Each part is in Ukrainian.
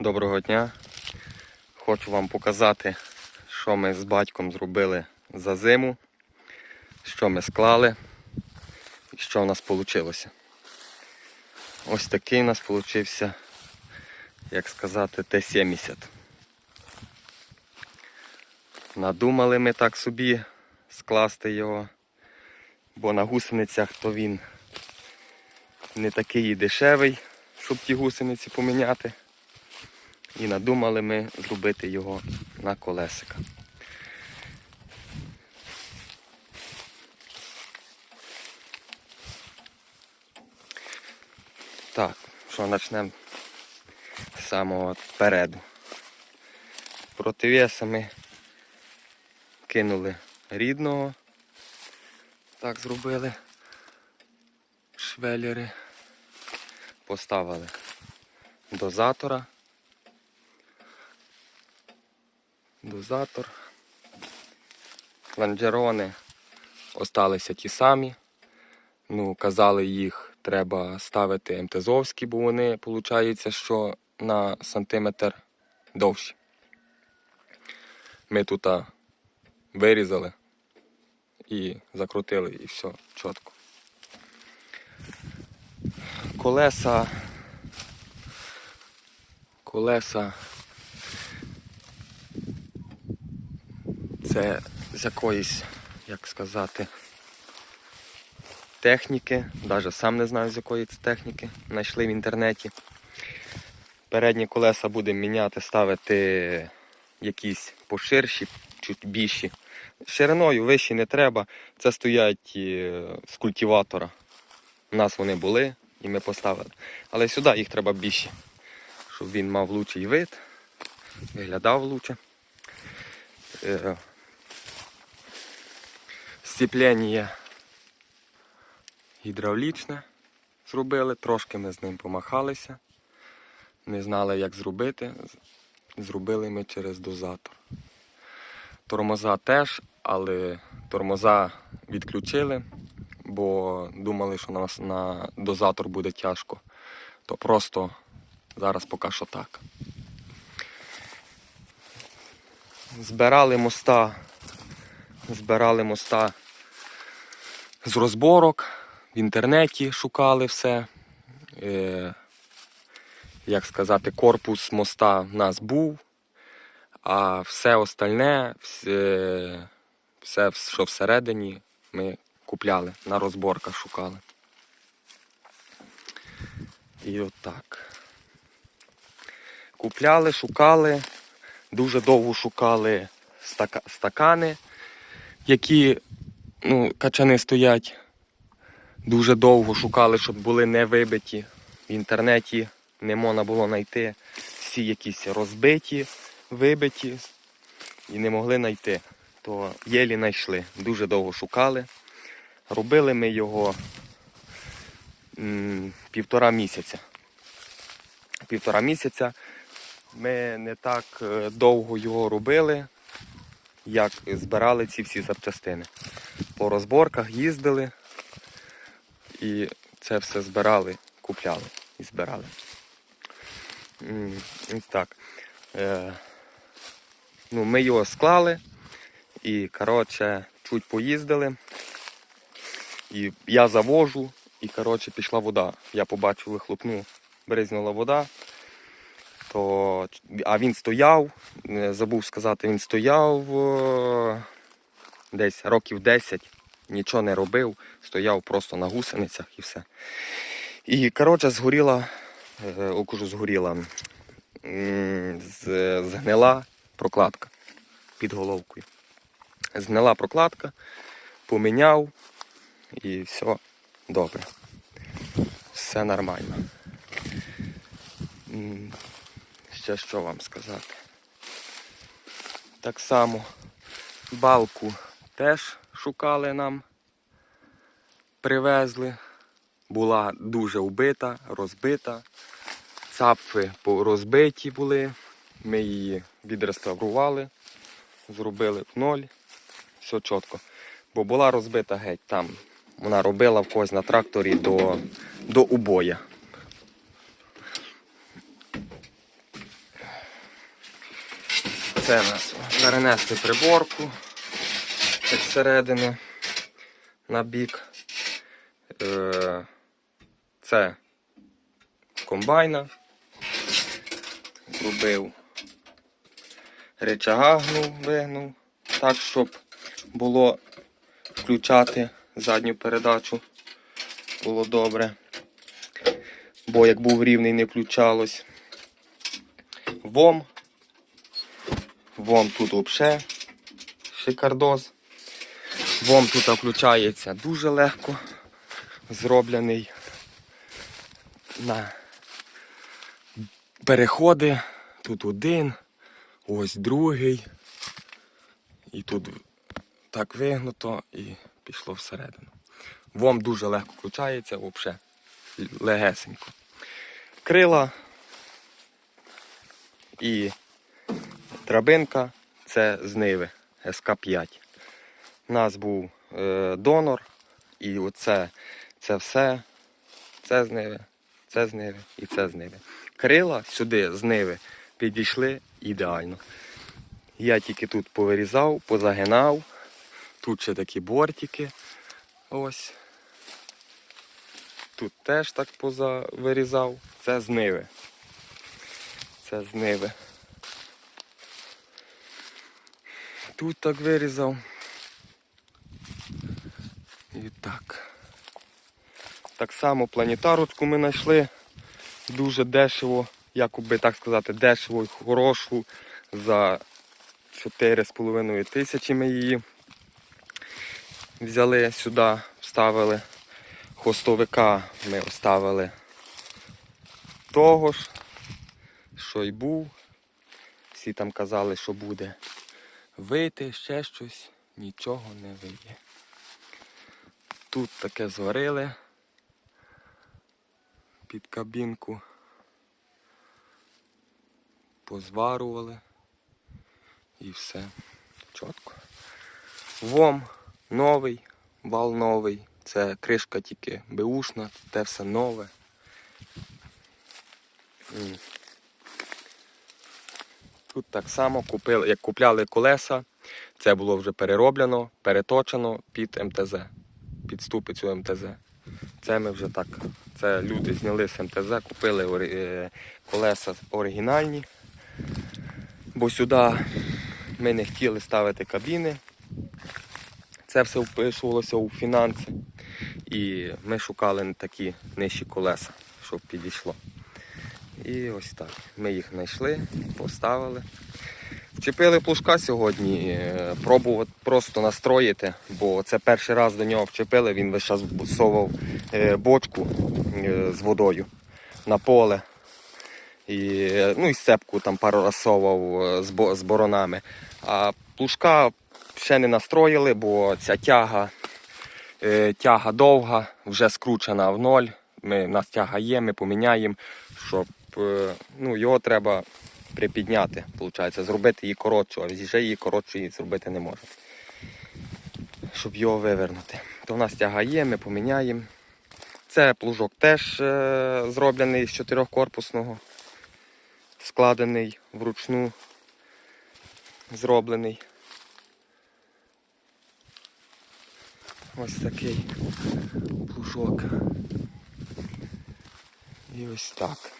Доброго дня. Хочу вам показати, що ми з батьком зробили за зиму, що ми склали і що в нас вийшло. Ось такий у нас вийшов, як сказати, Т-70. Надумали ми так собі скласти його, бо на гусеницях то він не такий і дешевий, щоб ті гусениці поміняти. І надумали ми зробити його на колесика. Так, що почнемо з самого переду. Противеса ми кинули рідного. Так зробили. Швеллери. Поставили дозатора. Дозатор. Ланджерони осталися ті самі. Ну, казали, їх треба ставити МТЗовські, бо вони, виходить, що на сантиметр довші. Ми тут вирізали і закрутили, і все чітко. Колеса. Колеса. Це з якоїсь, як сказати, техніки. Навіть сам не знаю з якої це техніки. Знайшли в інтернеті. Передні колеса будемо міняти, ставити якісь поширші, чуть більші. Шириною вищі не треба. Це стоять е, з культиватора. У нас вони були і ми поставили. Але сюди їх треба більші, щоб він мав лучший вид, виглядав лучше. Сцеплення гідравлічне зробили, трошки ми з ним помахалися. Не знали, як зробити. Зробили ми через дозатор. Тормоза теж, але тормоза відключили, бо думали, що на, нас- на дозатор буде тяжко. То просто зараз поки що так. Збирали моста, збирали моста з розборок, в інтернеті шукали все. Е, як сказати, корпус моста в нас був, а все остальне, все, все, що всередині, ми купляли, на розборках шукали. І отак. Купляли, шукали, дуже довго шукали стака- стакани, які ну, качани стоять. Дуже довго шукали, щоб були не вибиті. В інтернеті не можна було знайти. Всі якісь розбиті, вибиті і не могли знайти. То єлі знайшли. Дуже довго шукали. Робили ми його м, півтора місяця. Півтора місяця. Ми не так е, довго його робили, як збирали ці всі запчастини. По розборках їздили і це все збирали, купляли і збирали. Так. Е, ну, ми його склали і, коротше, чуть поїздили. І я завожу, і коротше, пішла вода. Я побачив вихлопну, бризнула вода. То, а він стояв, забув сказати, він стояв е, десь років 10, нічого не робив, стояв просто на гусеницях і все. І коротше згоріла, е, о, кажу, згоріла, згнила прокладка під головкою. Згнила прокладка, поміняв і все добре. Все нормально. Ще що вам сказати? Так само балку теж шукали нам, привезли. Була дуже вбита, розбита. Цапфи розбиті були. Ми її відреставрували, зробили в ноль. Все чітко. Бо була розбита геть там. Вона робила в когось на тракторі до, до убоя. Це нас перенести приборку як зсередини на бік. Е, Це комбайна. Зробив речага гнув, вигнув, так, щоб було включати задню передачу. Було добре. Бо як був рівний, не включалось. ВОМ. ВОМ тут взагалі шикардоз. ВОМ тут включається дуже легко. Зроблений на переходи. Тут один, ось другий. І тут так вигнуто і пішло всередину. ВОМ дуже легко включається, взагалі легесенько. Крила і драбинка це з Ниви СК5. У нас був е, донор, і оце це все. Це з Ниви, це з Ниви і це з Ниви. Крила сюди з Ниви підійшли ідеально. Я тільки тут повирізав, позагинав. Тут ще такі бортики. Ось. Тут теж так позавирізав. Це з Ниви. Це з Ниви. Тут так вирізав. І так. Так само планетарочку ми знайшли. Дуже дешево, як би так сказати, дешево і хорошу. За 4,5 тисячі ми її взяли сюди, вставили. Хвостовика ми оставили того ж, що й був. Всі там казали, що буде вийти, ще щось, нічого не вийде. Тут таке зварили під кабінку, позварували і все. Чітко. Вом новий, вал новий. Це кришка тільки беушна, те все нове. Тут так само купили, як купляли колеса, це було вже перероблено, переточено під МТЗ, під ступицю МТЗ. Це ми вже так. Це люди зняли з МТЗ, купили е, колеса оригінальні. Бо сюди ми не хотіли ставити кабіни. Це все вписувалося у фінанси. І ми шукали такі нижчі колеса, щоб підійшло. І ось так. Ми їх знайшли, поставили. Вчепили плужка сьогодні, е, пробувати просто настроїти, бо це перший раз до нього вчепили, він весь час совав е, бочку е, з водою на поле. І, ну, і сцепку там пару раз з, боронами. А плужка ще не настроїли, бо ця тяга, тяга довга, вже скручена в ноль. Ми, у нас тяга є, ми поміняємо, щоб ну, його треба припідняти, виходить, зробити її коротшу, а вже її коротшою зробити не можна. Щоб його вивернути. То в нас тяга є, ми поміняємо. Це плужок теж е, зроблений з чотирьохкорпусного, складений вручну, зроблений. Ось такий плужок. І ось так.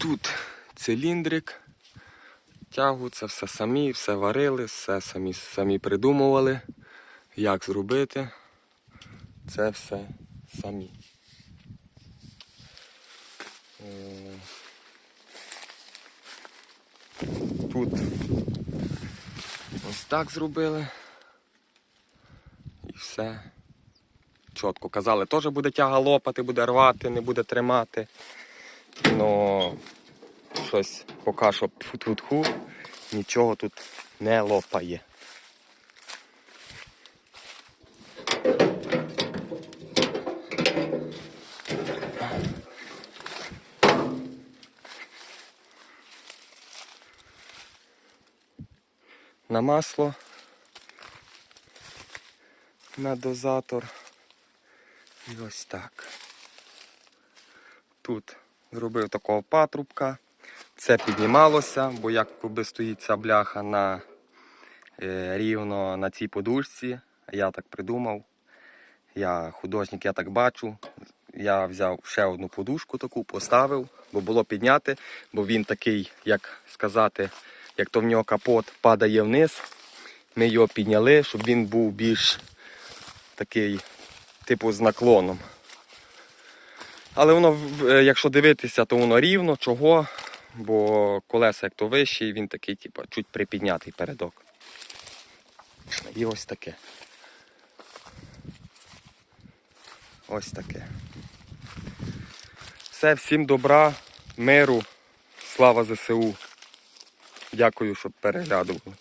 Тут циліндрик, тягу, це все самі, все варили, все самі, самі придумували, як зробити. Це все самі. Е, Тут ось так зробили. І все. Чітко казали, теж буде тяга лопати, буде рвати, не буде тримати. Ну щось поки що тьфу-тьфу-тьфу, нічого тут не лопає. На масло, на дозатор. І ось так. Тут Зробив такого патрубка. Це піднімалося, бо якби стоїть ця бляха на, е, рівно на цій подушці. Я так придумав. Я художник, я так бачу. Я взяв ще одну подушку таку, поставив, бо було підняти, бо він такий, як сказати, як то в нього капот падає вниз. Ми його підняли, щоб він був більш такий, типу, з наклоном. Але воно, е, якщо дивитися, то воно рівно. Чого? Бо колеса як то вищий, він такий, типу, чуть припіднятий передок. І ось таке. Ось таке. Все, всім добра, миру, слава ЗСУ. Дякую, що переглядували.